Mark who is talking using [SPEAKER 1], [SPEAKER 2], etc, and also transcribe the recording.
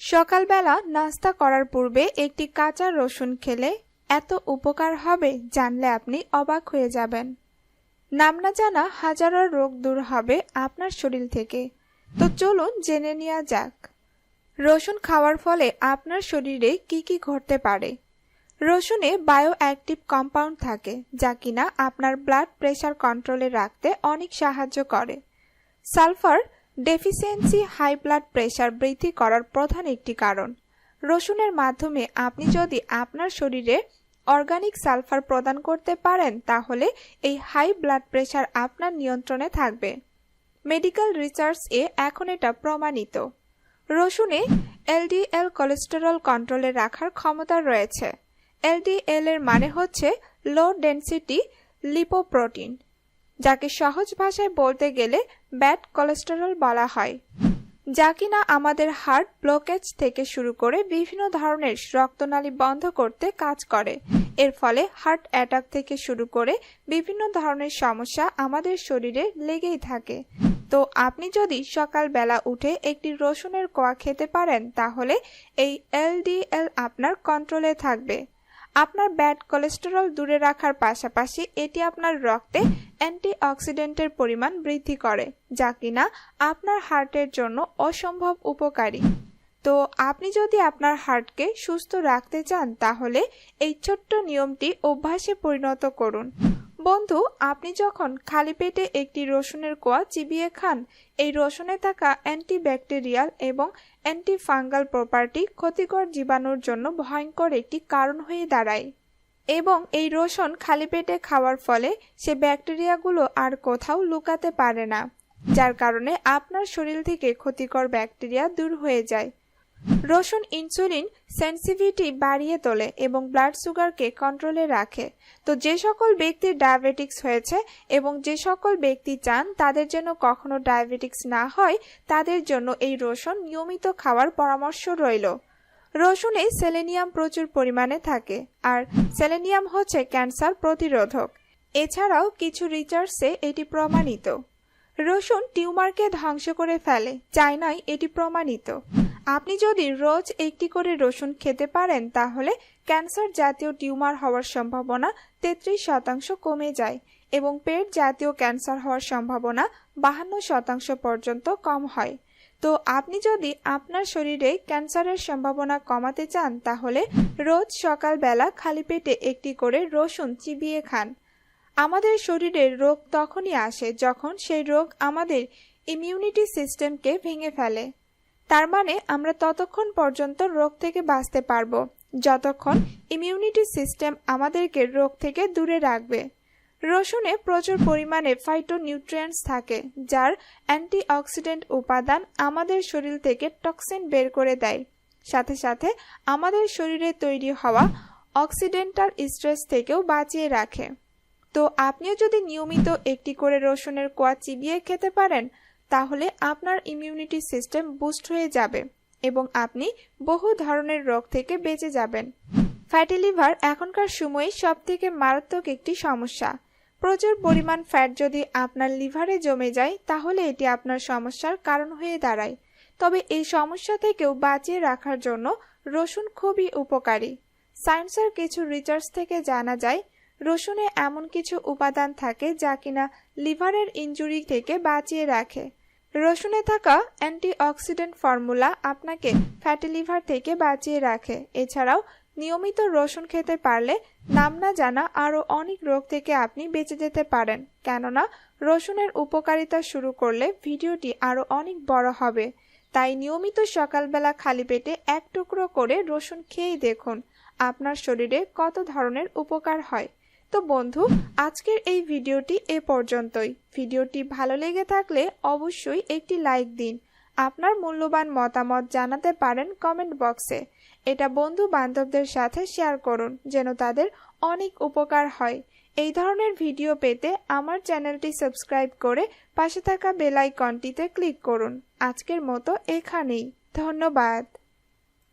[SPEAKER 1] সকালবেলা নাস্তা করার পূর্বে একটি কাঁচা রসুন খেলে এত উপকার হবে জানলে আপনি অবাক হয়ে যাবেন। নাম না জানা হাজারো রোগ দূর হবে আপনার শরীর থেকে। তো চলুন জেনে নেওয়া যাক। রসুন খাওয়ার ফলে আপনার শরীরে কি কি ঘটতে পারে? রসুনে বায়ো অ্যাক্টিভ কম্পাউন্ড থাকে, যা কিনা আপনার ব্লাড প্রেশার কন্ট্রোলে রাখতে অনেক সাহায্য করে। Sulphur deficiency high blood pressure বৃদ্ধি করার প্রধান একটি কারণ। রসুনের মাধ্যমে আপনি যদি আপনার শরীরে অর্গানিক সালফার প্রদান করতে পারেন, তাহলে এই হাই ব্লাড প্রেশার আপনার নিয়ন্ত্রণে থাকবে। মেডিকেল রিসার্চ এ এখন এটা প্রমাণিত। রসুনে এলডিএল কোলেস্টেরল কন্ট্রোলে রাখার ক্ষমতা রয়েছে। এলডিএল এর মানে হচ্ছে লো ডেন্সিটি লিপোপ্রোটিন যাকে সহজ ভাষায় বলতে গেলে ব্যাড কোলেস্টেরল বলা হয়। যা কিনা আমাদের হার্ট ব্লকেজ থেকে শুরু করে বিভিন্ন ধরনের রক্তনালী বন্ধ করতে কাজ করে। এর ফলে হার্ট অ্যাটাক থেকে শুরু করে বিভিন্ন ধরনের সমস্যা আমাদের শরীরে লেগেই থাকে। তো আপনি যদি সকালবেলা উঠে একটি রসুনের কোয়া খেতে পারেন, তাহলে এই এলডিএল আপনার কন্ট্রোলে থাকবে। আপনার ব্যাড কোলেস্টেরল দূরে রাখার পাশাপাশি এটি আপনার রক্তে অ্যান্টিঅক্সিডেন্টের পরিমাণ বৃদ্ধি করে, যা কিনা আপনার হার্টের জন্য অসম্ভব উপকারী। তো আপনি যদি আপনার হার্টকে সুস্থ রাখতে চান, তাহলে এই ছোট্ট নিয়মটি অভ্যাসে পরিণত করুন। বন্ধু, আপনি যখন খালি পেটে একটি রসুনের কোয়া চিবিয়ে খান, এই রসুনে থাকা অ্যান্টিব্যাকটেরিয়াল এবং অ্যান্টিফাঙ্গাল প্রপার্টি ক্ষতিকর জীবাণুর জন্য ভয়ঙ্কর একটি কারণ হয়ে দাঁড়ায়। এবং এই রসুন খালি পেটে খাওয়ার ফলে সে ব্যাকটেরিয়াগুলো আর কোথাও লুকাতে পারে না, যার কারণে আপনার শরীর থেকে ক্ষতিকর ব্যাকটেরিয়া দূর হয়ে যায়। রসুন ইনসুলিন সেন্সিভিটি বাড়িয়ে তোলে এবং ব্লাড সুগারকে কন্ট্রোলে রাখে। তো যে সকল ব্যক্তির ডায়াবেটিক্স হয়েছে এবং যে সকল ব্যক্তি চান তাদের যেন কখনো ডায়াবেটিক্স না হয়, তাদের জন্য এই রসুন নিয়মিত খাওয়ার পরামর্শ রইল। রসুনে সেলেনিয়াম প্রচুর পরিমাণে থাকে, আর সেলেনিয়াম হচ্ছে ক্যান্সার প্রতিরোধক। এছাড়াও কিছু রিসার্চে এটি প্রমাণিত। রসুন টিউমারকে ধ্বংস করে ফেলে, চায়নায় এটি প্রমাণিত। আপনি যদি রোজ একটি করে রসুন খেতে পারেন, তাহলে ক্যান্সার জাতীয় টিউমার হওয়ার সম্ভাবনা তেত্রিশ শতাংশ কমে যায় এবং পেট জাতীয় ক্যান্সার হওয়ার সম্ভাবনা বাহান্ন শতাংশ পর্যন্ত কম হয়। তো আপনি যদি আপনার শরীরে ক্যান্সারের সম্ভাবনা কমাতে চান, তাহলে রোজ সকালবেলা খালি পেটে একটি করে রসুন চিবিয়ে খান। আমাদের শরীরে রোগ তখনই আসে যখন সেই রোগ আমাদের ইমিউনিটি সিস্টেমকে ভেঙে ফেলে। তার মানে আমরা ততক্ষণ পর্যন্ত রোগ থেকে বাঁচতে পারব, যতক্ষণ ইমিউনিটি সিস্টেম আমাদেরকে রোগ থেকে দূরে রাখবে। রসুনে প্রচুর পরিমাণে ফাইটোনিউট্রিয়েন্টস থাকে, যার অ্যান্টিঅক্সিডেন্ট উপাদান আমাদের শরীর থেকে টক্সিন বের করে দেয়। সাথে সাথে আমাদের শরীরে তৈরি হওয়া অক্সিডেন্টাল স্ট্রেস থেকেও বাঁচিয়ে রাখে। তো আপনিও যদি নিয়মিত একটি করে রসুনের কোয়া চিবিয়ে খেতে পারেন, তাহলে আপনার ইমিউনিটি সিস্টেম বুস্ট হয়ে যাবে এবং আপনি বহু ধরনের রোগ থেকে বেঁচে যাবেন। ফ্যাটি লিভার এখনকার সময়ে সব থেকে মারাত্মক একটি সমস্যা। প্রচুর পরিমাণ ফ্যাট যদি আপনার লিভারে জমে যায়, তাহলে এটি আপনার সমস্যার কারণ হয়ে দাঁড়ায়। তবে এই সমস্যা থেকেও বাঁচিয়ে রাখার জন্য রসুন খুবই উপকারী। সায়েন্সের কিছু রিসার্চ থেকে জানা যায়, রসুনে এমন কিছু উপাদান থাকে যা কিনা লিভারের ইনজুরি থেকে বাঁচিয়ে রাখে। রসুনে থাকা অ্যান্টিঅক্সিডেন্ট ফর্মুলা আপনাকে ফ্যাটি লিভার থেকে বাঁচিয়ে রাখে। এছাড়াও নিয়মিত রসুন খেতে পারলে নাম না জানা আরও অনেক রোগ থেকে আপনি বেঁচে যেতে পারেন। কেননা, রসুনের উপকারিতা শুরু করলে ভিডিওটি আরও অনেক বড় হবে। তাই নিয়মিত সকালবেলা খালি পেটে এক টুকরো করে রসুন খেয়েই দেখুন, আপনার শরীরে কত ধরনের উপকার হয়। তো বন্ধু, আজকের এই ভিডিওটি এ পর্যন্তই। ভিডিওটি ভালো লেগে থাকলে অবশ্যই একটি লাইক দিন। আপনার মূল্যবান মতামত জানাতে পারেন কমেন্ট বক্সে। এটা বন্ধু বান্ধবদের সাথে শেয়ার করুন, যেন তাদের অনেক উপকার হয়। এই ধরনের ভিডিও পেতে আমার চ্যানেলটি সাবস্ক্রাইব করে পাশে থাকা বেল আইকনটিতে ক্লিক করুন। আজকের মতো এখানেই। ধন্যবাদ।